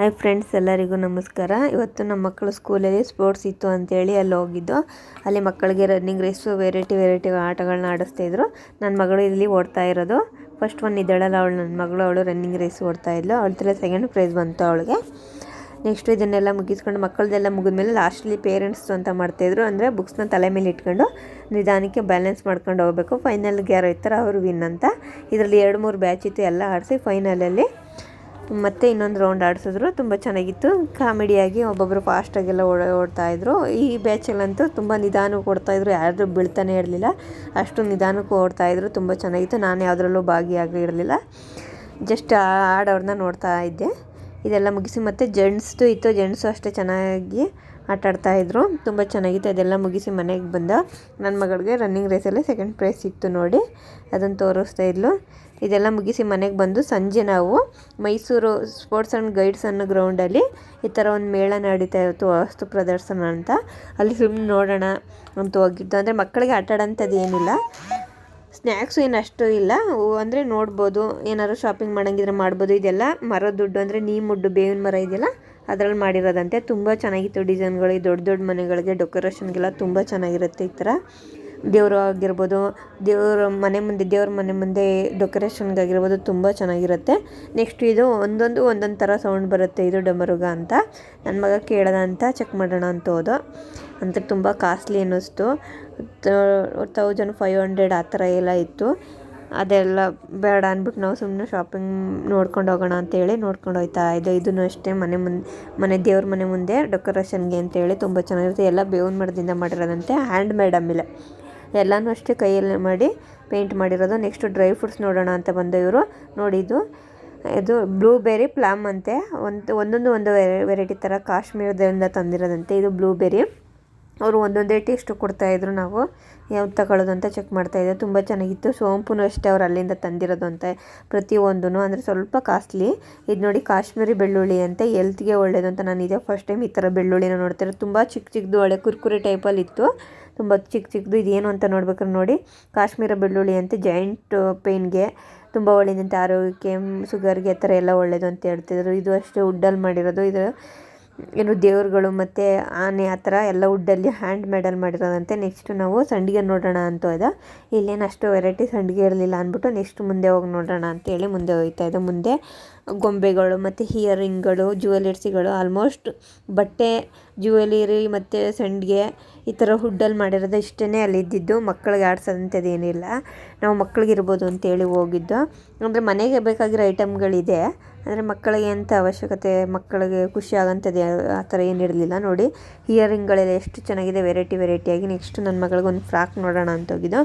Hi friends ಎಲ್ಲರಿಗೂ ನಮಸ್ಕಾರ. ಇವತ್ತು ನಮ್ಮ ಮಕ್ಕಳು ಸ್ಕೂಲಲ್ಲಿ ಸ್ಪೋರ್ಟ್ಸ್ ಇತ್ತು ಅಂತೇಳಿ ಅಲ್ಲಿ ಹೋಗಿದ್ದು. ಅಲ್ಲಿ ಮಕ್ಕಳಿಗೆ ರನ್ನಿಂಗ್ ರೇಸು ವೆರೈಟಿ ವೆರೈಟಿ ಆಟಗಳನ್ನ ಆಡಿಸ್ತಾಯಿದ್ರು ನನ್ನ ಮಗಳು ಇಲ್ಲಿ ಓಡ್ತಾ ಇರೋದು. ಫಸ್ಟ್ ಒಂದು ಇದ್ದಾಳಲ್ಲ ಅವಳು ನನ್ನ ಮಗಳು, ಅವಳು ರನ್ನಿಂಗ್ ರೇಸ್ ಓಡ್ತಾ ಇದ್ಲು. ಅವಳ ಸೆಕೆಂಡ್ ಪ್ರೈಸ್ ಬಂತು ಅವಳಿಗೆ. ನೆಕ್ಸ್ಟ್ ಇದನ್ನೆಲ್ಲ ಮುಗಿಸ್ಕೊಂಡು ಮಕ್ಕಳದೆಲ್ಲ ಮುಗಿದ್ಮೇಲೆ ಲಾಸ್ಟಲ್ಲಿ ಪೇರೆಂಟ್ಸ್ ಅಂತ ಮಾಡ್ತಾಯಿದ್ರು ಅಂದರೆ ಬುಕ್ಸ್ನ ತಲೆ ಮೇಲೆ ಇಟ್ಕೊಂಡು ನಿಧಾನಕ್ಕೆ ಬ್ಯಾಲೆನ್ಸ್ ಮಾಡ್ಕೊಂಡು ಹೋಗ್ಬೇಕು. ಫೈನಲ್ಗೆ ಯಾರು ಇರ್ತಾರೆ, ಅವರು ವಿನ್ ಅಂತ. ಇದರಲ್ಲಿ ಎರಡು ಮೂರು ಬ್ಯಾಚ್ ಇತ್ತು, ಎಲ್ಲ ಆಡಿಸಿ ಫೈನಲಲ್ಲಿ ಮತ್ತೆ ಇನ್ನೊಂದು ರೌಂಡ್ ಆಡಿಸಿದ್ರು, ತುಂಬ ಚೆನ್ನಾಗಿತ್ತು. ಕಾಮಿಡಿಯಾಗಿ ಒಬ್ಬೊಬ್ಬರು ಫಾಸ್ಟಾಗೆಲ್ಲ ಓಡ ಓಡ್ತಾಯಿದ್ರು ಈ ಬ್ಯಾಚಲ್ಲಂತೂ ತುಂಬ ನಿಧಾನಕ್ಕೆ ಓಡ್ತಾಯಿದ್ರು ಯಾರು ಬೀಳ್ತಾನೆ ಇರಲಿಲ್ಲ. ಅಷ್ಟು ನಿಧಾನಕ್ಕೂ ಓಡ್ತಾಯಿದ್ರು ತುಂಬ ಚೆನ್ನಾಗಿತ್ತು. ನಾನು ಯಾವುದ್ರಲ್ಲೂ ಭಾಗಿಯಾಗಿರಲಿಲ್ಲ ಜಸ್ಟ್ ಆಡೋರನ್ನ ನೋಡ್ತಾ ಇದ್ದೆ. ಇದೆಲ್ಲ ಮುಗಿಸಿ ಮತ್ತು ಜೆಂಟ್ಸ್ದು ಇತ್ತು. ಜೆಂಟ್ಸು ಅಷ್ಟೇ ಚೆನ್ನಾಗಿ ಆಟ ಆಡ್ತಾಯಿದ್ರು ತುಂಬ ಚೆನ್ನಾಗಿತ್ತು. ಅದೆಲ್ಲ ಮುಗಿಸಿ ಮನೆಗೆ ಬಂದ ನನ್ನ ಮಗಳಿಗೆ ರನ್ನಿಂಗ್ ರೇಸಲ್ಲೇ ಸೆಕೆಂಡ್ ಪ್ರೈಸ್ ಸಿಕ್ತು ನೋಡಿ. ಅದನ್ನು ತೋರಿಸ್ತಾ ಇದ್ಲು. ಇದೆಲ್ಲ ಮುಗಿಸಿ ಮನೆಗೆ ಬಂದು ಸಂಜೆ ನಾವು ಮೈಸೂರು ಸ್ಪೋರ್ಟ್ಸ್ ಆ್ಯಂಡ್ ಗೈಡ್ಸ್ ಅನ್ನೋ ಗ್ರೌಂಡಲ್ಲಿ ಈ ಥರ ಒಂದು ಮೇಳ ನಡೀತಾ ಇತ್ತು, ವಸ್ತು ಪ್ರದರ್ಶನ ಅಂತ. ಅಲ್ಲಿ ಫಿಲ್ಮ್ ನೋಡೋಣ ಅಂತ ಹೋಗಿದ್ದು. ಅಂದರೆ ಮಕ್ಕಳಿಗೆ ಆಟ ಆಡೋಂಥದ್ದು ಏನಿಲ್ಲ. ಸ್ನ್ಯಾಕ್ಸು ಏನು ಅಷ್ಟು ಇಲ್ಲ. ಅಂದರೆ ನೋಡ್ಬೋದು. ಏನಾದ್ರು ಶಾಪಿಂಗ್ ಮಾಡೋಂಗಿದ್ರೆ ಮಾಡ್ಬೋದು. ಇದೆಲ್ಲ ಮರದ ದುಡ್ಡು. ಅಂದರೆ ನೀ ಮುಡ್ಡು, ಬೇವಿನ ಮರ ಇದೆಯಲ್ಲ? ಅದ್ರಲ್ಲಿ ಮಾಡಿರೋದಂತೆ ತುಂಬ ಚೆನ್ನಾಗಿತ್ತು ಡಿಸೈನ್ಗಳು ದೊಡ್ಡ ದೊಡ್ಡ ಮನೆಗಳಿಗೆ ಡೆಕೋರೇಷನ್ಗೆಲ್ಲ ತುಂಬ ಚೆನ್ನಾಗಿರುತ್ತೆ ಈ ಥರ. ದೇವರು ಆಗಿರ್ಬೋದು, ದೇವ್ರ ಮನೆ ಮುಂದೆ, ದೇವ್ರ ಮನೆ ಮುಂದೆ ಡೆಕೋರೇಷನ್ಗಾಗಿರ್ಬೋದು ತುಂಬ ಚೆನ್ನಾಗಿರುತ್ತೆ. ನೆಕ್ಸ್ಟ್ ಇದು ಒಂದೊಂದು ಒಂದೊಂದು ಥರ ಸೌಂಡ್ ಬರುತ್ತೆ ಇದು ಡಮರುಗ ಅಂತ. ನನ್ನ ಮಗ ಕೇಳೋದ ಅಂತ ಚೆಕ್ ಮಾಡೋಣ ಅಂತ ಹೋದು. ಅಂತ ತುಂಬ ಕಾಸ್ಟ್ಲಿ ಅನ್ನಿಸ್ತು. ತೌಸಂಡ್ ಫೈವ್ ಹಂಡ್ರೆಡ್ ಆ ಥರ ಎಲ್ಲ ಇತ್ತು. ಅದೆಲ್ಲ ಬೇಡ ಅಂದ್ಬಿಟ್ಟು ನಾವು ಸುಮ್ಮನೆ ಶಾಪಿಂಗ್ ನೋಡ್ಕೊಂಡು ಹೋಗೋಣ ಅಂತೇಳಿ ನೋಡ್ಕೊಂಡು ಹೋಗ್ತಾ ಇದ್ದೆ. ಇದನ್ನು ಅಷ್ಟೇ ಮನೆ ಮುಂದೆ ಮನೆ ದೇವ್ರ ಮನೆ ಮುಂದೆ ಡೆಕೋರೇಷನ್ಗೆ ಅಂತೇಳಿ ತುಂಬ ಚೆನ್ನಾಗಿರುತ್ತೆ. ಎಲ್ಲ ಬೇವಿನ ಮರದಿಂದ ಮಾಡಿರೋದಂತೆ ಹ್ಯಾಂಡ್ ಮೇಡ್ ಆಮೇಲೆ. ಎಲ್ಲನೂ ಅಷ್ಟೇ ಕೈಯಲ್ಲಿ ಮಾಡಿ ಪೇಂಟ್ ಮಾಡಿರೋದು. ನೆಕ್ಸ್ಟ್ ಡ್ರೈ ಫ್ರೂಟ್ಸ್ ನೋಡೋಣ ಅಂತ ಬಂದ ಇವರು. ನೋಡಿದ್ದು ಇದು ಬ್ಲೂಬೆರಿ ಪ್ಲಮ್ ಅಂತೆ. ಒಂದು, ಒಂದೊಂದು ಒಂದು ವೆರೈಟಿ ಥರ ಕಾಶ್ಮೀರದಿಂದ ತಂದಿರೋದಂತೆ. ಇದು ಬ್ಲೂಬೆರಿ ಅವರು ಒಂದೊಂದೇ ಟೇಸ್ಟು ಕೊಡ್ತಾಯಿದ್ರು ನಾವು. ಯಾವ್ದು ತಗೊಳ್ಳೋದು ಅಂತ ಚೆಕ್ ಮಾಡ್ತಾಯಿದ್ದೆ. ತುಂಬ ಚೆನ್ನಾಗಿತ್ತು. ಸೋಂಪು ಅಷ್ಟೇ ಅವ್ರು ಅಲ್ಲಿಂದ ತಂದಿರೋದು ಅಂತ ಪ್ರತಿಯೊಂದೂ ಅಂದರೆ ಸ್ವಲ್ಪ ಕಾಸ್ಟ್ಲಿ. ಇದು ನೋಡಿ ಕಾಶ್ಮೀರಿ ಬೆಳ್ಳುಳ್ಳಿ ಅಂತ. ಎಲ್ತ್ಗೆ ಒಳ್ಳೇದು ಅಂತ ನಾನು ಇದೇ. ಫಸ್ಟ್ ಟೈಮ್ ಈ ಥರ ಬೆಳ್ಳುಳ್ಳಿನ ನೋಡ್ತಾರೆ ತುಂಬ ಚಿಕ್ಕ ಚಿಕ್ಕದು ಒಳ್ಳೆ ಕುರ್ಕುರೆ ಟೈಪಲ್ಲಿ ಇತ್ತು. ತುಂಬ ಚಿಕ್ಕ ಚಿಕ್ಕದು. ಇದೇನು ಅಂತ ನೋಡ್ಬೇಕಾದ್ರೆ ನೋಡಿ ಕಾಶ್ಮೀರ ಬೆಳ್ಳುಳ್ಳಿ ಅಂತ. ಜಾಯಿಂಟ್ ಪೇಯ್ನ್ಗೆ ತುಂಬ ಒಳ್ಳೆಯದಂತೆ ಆರೋಗ್ಯಕ್ಕೆ ಶುಗರ್ಗೆ ಆ ಥರ ಎಲ್ಲ ಒಳ್ಳೆಯದು ಅಂತ ಹೇಳ್ತಿದ್ರು. ಇದು ಅಷ್ಟೇ ಉಡ್ಡಲ್ಲಿ ಮಾಡಿರೋದು. ಇದು ಏನು ದೇವ್ರುಗಳು ಮತ್ತು ಆನೆ ಆ ಥರ ಎಲ್ಲ ವುಡ್ಡಲ್ಲಿ ಹ್ಯಾಂಡ್ ಮೇಡಲ್ಲಿ ಮಾಡಿರೋದಂತೆ. ನೆಕ್ಸ್ಟು ನಾವು ಸಂಡಿಗೆ ನೋಡೋಣ ಅಂತ ಹೋದ ಇಲ್ಲೇನು ಅಷ್ಟು ವೆರೈಟಿ ಸಂಡಿಗೆ ಇರಲಿಲ್ಲ ಅಂದ್ಬಿಟ್ಟು ನೆಕ್ಸ್ಟ್ ಮುಂದೆ ಹೋಗಿ ನೋಡೋಣ ಅಂತೇಳಿ ಮುಂದೆ ಹೋಗ್ತಾ ಇದೆ. ಮುಂದೆ ಗೊಂಬೆಗಳು ಮತ್ತು ಹಿಯರಿಂಗ್ಗಳು ಜ್ಯುವೆಲರ್ಸಿಗಳು ಆಲ್ಮೋಸ್ಟ್ ಬಟ್ಟೆ ಜ್ಯುವೆಲರಿ ಮತ್ತು ಸಂಡಿಗೆ ಈ ಥರ ಹುಡ್ಡಲ್ಲಿ ಮಾಡಿರೋದು ಇಷ್ಟೇ ಅಲ್ಲಿ ಇದ್ದಿದ್ದು. ಮಕ್ಕಳಿಗೆ ಆಡ್ಸೋದಂಥದ್ದು ಏನಿಲ್ಲ. ನಾವು ಮಕ್ಳಿಗೆ ಇರ್ಬೋದು ಅಂತೇಳಿ ಹೋಗಿದ್ದು. ಅಂದರೆ ಮನೆಗೆ ಬೇಕಾಗಿರೋ ಐಟಮ್ಗಳಿದೆ ಅಂದರೆ ಮಕ್ಕಳಿಗೆ ಎಂಥ ಅವಶ್ಯಕತೆ, ಮಕ್ಕಳಿಗೆ ಖುಷಿ ಆ ಥರ ಏನು ಇರಲಿಲ್ಲ. ನೋಡಿ ಇಯರಿಂಗ್ಗಳೆಲ್ಲ ಎಷ್ಟು ಚೆನ್ನಾಗಿದೆ ವೆರೈಟಿ ವೆರೈಟಿಯಾಗಿ ನೆಕ್ಸ್ಟ್ ನನ್ನ ಮಗಳಿಗೆ ಒಂದು ಫ್ರಾಕ್ ನೋಡೋಣ ಅಂತ ಹೋಗಿದ್ದು.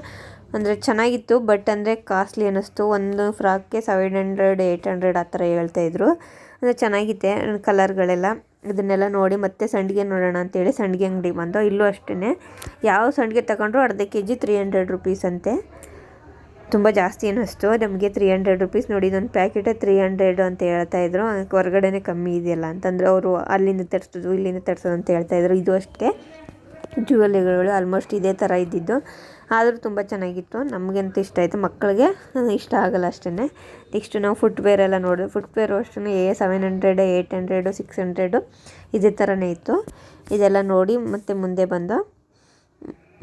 ಅಂದರೆ ಚೆನ್ನಾಗಿತ್ತು ಬಟ್ ಅಂದರೆ ಕಾಸ್ಟ್ಲಿ ಅನ್ನಿಸ್ತು. ಒಂದು ಫ್ರಾಕ್ಗೆ ಸೆವೆನ್ ಹಂಡ್ರೆಡ್ ಏಯ್ಟ್ ಹಂಡ್ರೆಡ್ ಆ ಥರ ಹೇಳ್ತಾಯಿದ್ರು ಅಂದರೆ ಚೆನ್ನಾಗಿದೆ ಕಲರ್ಗಳೆಲ್ಲ ಇದನ್ನೆಲ್ಲ ನೋಡಿ ಮತ್ತೆ ಸಂಡಿಗೆ ನೋಡೋಣ ಅಂತೇಳಿ ಸಂಡಿಗೆ ಅಂಗಡಿ ಬಂದು, ಇಲ್ಲೂ ಅಷ್ಟೇ ಯಾವ ಸಂಡಿಗೆ ತಗೊಂಡ್ರು ಅರ್ಧ K G three hundred rupees ಅಂತೆ. ತುಂಬ ಜಾಸ್ತಿ ಅನ್ನಿಸ್ತು ನಮಗೆ ತ್ರೀ ಹಂಡ್ರೆಡ್ ರುಪೀಸ್ ನೋಡಿ ಇದೊಂದು ಪ್ಯಾಕೆಟ್ ತ್ರೀ ಹಂಡ್ರೆಡು ಅಂತ ಹೇಳ್ತಾ ಇದ್ರು. ಹೊರಗಡೆನೇ ಕಮ್ಮಿ ಇದೆಯಲ್ಲ ಅಂತಂದರೆ ಅವರು ಅಲ್ಲಿಂದ ತರಿಸೋದು, ಇಲ್ಲಿಂದ ತರಿಸೋದು ಅಂತ ಹೇಳ್ತಾ ಇದ್ರು. ಇದು ಅಷ್ಟೇ. ಜ್ಯುವೆಲ್ಲರಿಗಳು ಆಲ್ಮೋಸ್ಟ್ ಇದೇ ಥರ ಇದ್ದಿದ್ದು. ಆದರೂ ತುಂಬ ಚೆನ್ನಾಗಿತ್ತು. ನಮಗಂತೂ ಇಷ್ಟ ಆಯಿತು. ಮಕ್ಕಳಿಗೆ ಇಷ್ಟ ಆಗಲ್ಲ ಅಷ್ಟೇ ನೆಕ್ಸ್ಟ್ ನಾವು ಫುಟ್ವೇರ್ ಎಲ್ಲ ನೋಡಿದ್ವಿ ಫುಟ್ವೇರು ಅಷ್ಟೇ A seven hundred eight hundred six hundred ಇದೇ ಥರನೇ ಇತ್ತು. ಇದೆಲ್ಲ ನೋಡಿ ಮತ್ತೆ ಮುಂದೆ ಬಂದು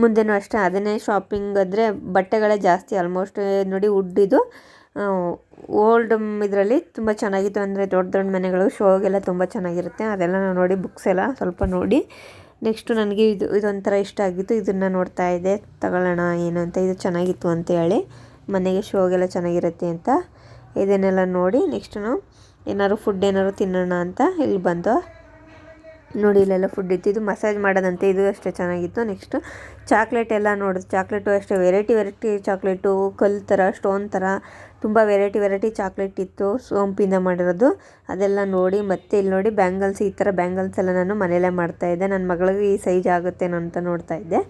ಮುಂದೆನೂ ಅಷ್ಟೇ, ಅದನ್ನೇ ಶಾಪಿಂಗ್ ಅಂದರೆ ಬಟ್ಟೆಗಳೇ ಜಾಸ್ತಿ ಆಲ್ಮೋಸ್ಟ್ ನೋಡಿ ವುಡ್ಡಿದು ಓಲ್ಡ್ ಇದರಲ್ಲಿ ತುಂಬ ಚೆನ್ನಾಗಿತ್ತು, ಅಂದರೆ ದೊಡ್ಡ ದೊಡ್ಡ ಮನೆಗಳು ಶೋಗೆಲ್ಲ ತುಂಬ ಚೆನ್ನಾಗಿರುತ್ತೆ. ಅದೆಲ್ಲ ನಾವು ನೋಡಿ ಬುಕ್ಸ್ ಎಲ್ಲ ಸ್ವಲ್ಪ ನೋಡಿ. ನೆಕ್ಸ್ಟು ನನಗೆ ಇದು, ಇದೊಂಥರ ಇಷ್ಟ ಆಗಿತ್ತು, ಇದನ್ನು ನೋಡ್ತಾ ಇದ್ದೆ. ತಗೊಳ್ಳೋಣ, ಏನು ಅಂತ, ಇದು ಚೆನ್ನಾಗಿತ್ತು ಅಂತ ಹೇಳಿ. ಮನೆಗೆ ಶೋಗೆಲ್ಲ ಚೆನ್ನಾಗಿರುತ್ತೆ ಅಂತ ಇದನ್ನೆಲ್ಲ ನೋಡಿ ನೆಕ್ಸ್ಟ್ ನಾವು ಏನಾದ್ರು ಫುಡ್ ಏನಾದ್ರು ತಿನ್ನೋಣ ಅಂತ ಇಲ್ಲಿ ಬಂದು. ನೋಡಿ, ಇಲ್ಲೆಲ್ಲ ಫುಡ್ ಇತ್ತು. ಇದು ಮಸಾಜ್ ಮಾಡೋದಂತೆ. ಇದು ಅಷ್ಟೇ ಚೆನ್ನಾಗಿತ್ತು. ನೆಕ್ಸ್ಟು ಚಾಕ್ಲೇಟ್ ಎಲ್ಲ ನೋಡಿದ್ರು ಚಾಕ್ಲೇಟು ಅಷ್ಟೇ ವೆರೈಟಿ ವೆರೈಟಿ ಚಾಕ್ಲೇಟು ಕಲ್ಲು ಥರ ಸ್ಟೋನ್ ಥರ ತುಂಬ ವೆರೈಟಿ ವೆರೈಟಿ ಚಾಕ್ಲೇಟ್ ಇತ್ತು. ಸೋಂಪಿಂದ ಮಾಡಿರೋದು. ಅದೆಲ್ಲ ನೋಡಿ, ಮತ್ತೆ ಇಲ್ಲಿ ನೋಡಿ ಬ್ಯಾಂಗಲ್ಸ್ ಈ ಥರ ಬ್ಯಾಂಗಲ್ಸ್ ಎಲ್ಲ ನಾನು ಮನೆಯಲ್ಲೇ ಮಾಡ್ತಾಯಿದ್ದೆ ನನ್ನ ಮಗಳಿಗೆ ಈ ಸೈಜ್ ಆಗುತ್ತೇನೋ ಅಂತ ನೋಡ್ತಾ ಇದ್ದೆ.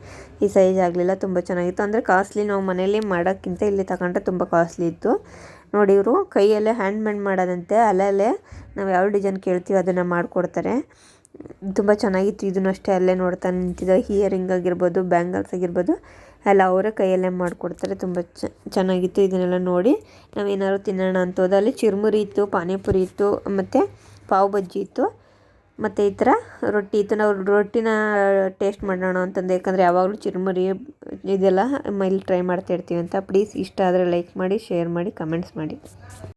ಈ ಸೈಜ್ ಆಗಲಿಲ್ಲ, ತುಂಬ ಚೆನ್ನಾಗಿತ್ತು. ಅಂದರೆ ಕಾಸ್ಟ್ಲಿ ನಾವು ಮನೇಲಿ ಮಾಡೋಕ್ಕಿಂತ ಇಲ್ಲಿ ತಗೊಂಡ್ರೆ ತುಂಬ ಕಾಸ್ಟ್ಲಿ ಇತ್ತು. ನೋಡಿ ಇವರು ಕೈಯಲ್ಲೇ ಹ್ಯಾಂಡ್ ಮೇಡ್ ಮಾಡೋದಂತೆ. ಅಲ್ಲಲ್ಲೇ ನಾವು ಯಾವ ಡಿಸೈನ್ ಕೇಳ್ತೀವಿ ಅದನ್ನು ಮಾಡಿಕೊಡ್ತಾರೆ. ತುಂಬ ಚೆನ್ನಾಗಿತ್ತು. ಇದನ್ನು ಅಷ್ಟೇ ಅಲ್ಲೇ ನೋಡ್ತಾ ನಿಂತಿದ್ದೆ. ಹಿಯರಿಂಗ್ ಆಗಿರ್ಬೋದು ಬ್ಯಾಂಗಲ್ಸ್ ಆಗಿರ್ಬೋದು, ಎಲ್ಲ ಅವರೇ ಕೈಯಲ್ಲೇ ಮಾಡಿಕೊಡ್ತಾರೆ. ತುಂಬ ಚೆನ್ನಾಗಿತ್ತು. ಇದನ್ನೆಲ್ಲ ನೋಡಿ ನಾವೇನಾದ್ರು ತಿನ್ನೋಣ ಅಂತ ಹೋದ. ಅಲ್ಲಿ ಚಿರುಮುರಿ ಇತ್ತು, ಪಾನಿಪುರಿ ಇತ್ತು, ಮತ್ತು ಪಾವ್ ಬಜ್ಜಿ ಇತ್ತು, ಮತ್ತು ಈ ಥರ ರೊಟ್ಟಿ ಇತ್ತು. ನಾವು ರೊಟ್ಟಿನ ಟೇಸ್ಟ್ ಮಾಡೋಣ ಅಂತಂದು. ಯಾಕಂದರೆ ಯಾವಾಗಲೂ ಚಿರುಮುರಿ ಇದೆಲ್ಲ ಮೈಲಿ ಟ್ರೈ ಮಾಡ್ತಾ ಇರ್ತೀವಿ ಅಂತ. ಪ್ಲೀಸ್ ಇಷ್ಟ ಆದರೆ ಲೈಕ್ ಮಾಡಿ ಶೇರ್ ಮಾಡಿ ಕಮೆಂಟ್ಸ್ ಮಾಡಿ.